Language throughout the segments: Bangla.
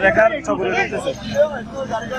রেখার ছবি উঠতেছে গাড়িটা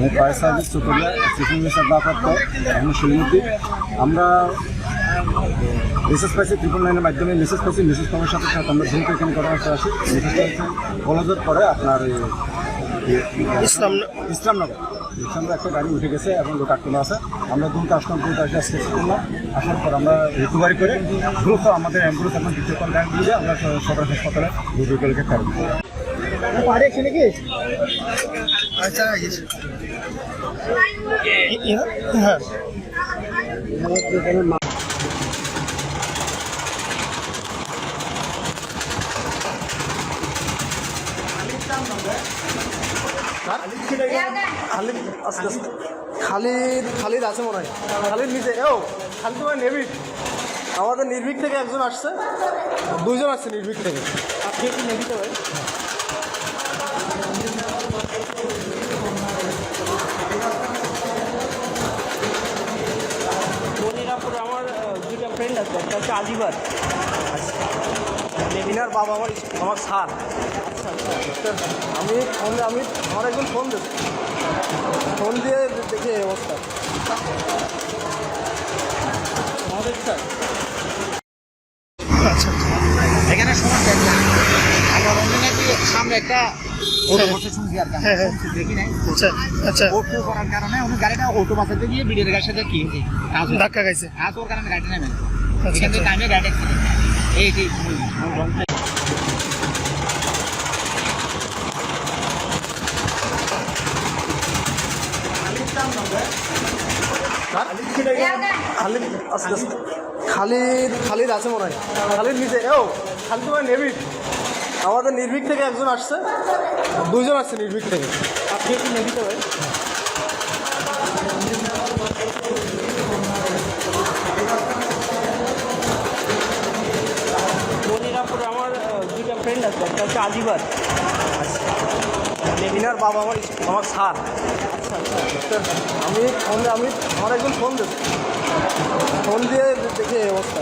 আমি fire service Chutulia station mister দাপ্রাপ্ত এখন শিলমতি আমরা মেসেজ পাইছি ট্রিপল নাইনের মাধ্যমে মেসেজ পাইছি মেসেজ পাওয়ার সাথে সাথে আমরা দ্রুত এখানে ঘটনাস্থলে আসি মেসেজ পাইছি কলেজের পরে আপনার ইসলাম ইসলামনগর। ইসলামনগর। একটা গাড়ি উঠে গেছে এবং লোক আটকানো আছে। আমরা দ্রুত আসলাম দ্রুত আসলে স্কেচ করলাম। আসার পর আমরা রিকভারি করে দ্রুত আমাদের অ্যাম্বুলেন্স এখন বিদ্যুৎ গাড়ি দিয়ে আমরা সদর হাসপাতালে রুগীগুলোকে ফেরত দিই। খালিদ খালিদ খালিদ আছে মনে হয়। খালিদ নিচে ও খালিদ তোমার নির্ভীক। আমাদের নির্ভীক থেকে একজন আসছে। দুজন আসছে নির্ভীক থেকে। আপনি একটু নেভিতে ভাই হচ্ছে আজিবার ইনার বাবা আমার আমার স্যার। আমি ফোন আমি আমার একজন ফোন দিচ্ছি ফোন দিয়ে দেখি এই অবস্থা। আমাদের স্যার? এখানে সমস্যা একটা আমরা কি সামনে একটা ওটো বসে শুনছি আর কি। আমরা শুনছি, দেখি নাই। আচ্ছা আচ্ছা। ওটো করার কারণে উনি গাড়িটা অটো বাসাতে গিয়ে বিডের গাড়ির সাথে কি হয়েছে? ধাক্কা খাইছে। কারণে গাড়িটা নেমে টাইমে গাড়ি এই খালিদ আস্তে আস্তে খালিদ খালিদ আছে মনে হয়। খালিদ নিচে ও খালিদ তোমার নির্ভীক আমাদের নির্ভীক থেকে একজন আসছে দুজন আসছে নির্ভীক থেকে। আপনি একটু নেভিতে ভাই ফ্রেন্ড আছে, একটা হচ্ছে আজিবাদ মেঘিনার বাবা আমার আমার সার আমি ফোন আমি, আমার একজন ফোন দেব ফোন দিয়ে দেখে অবস্থা।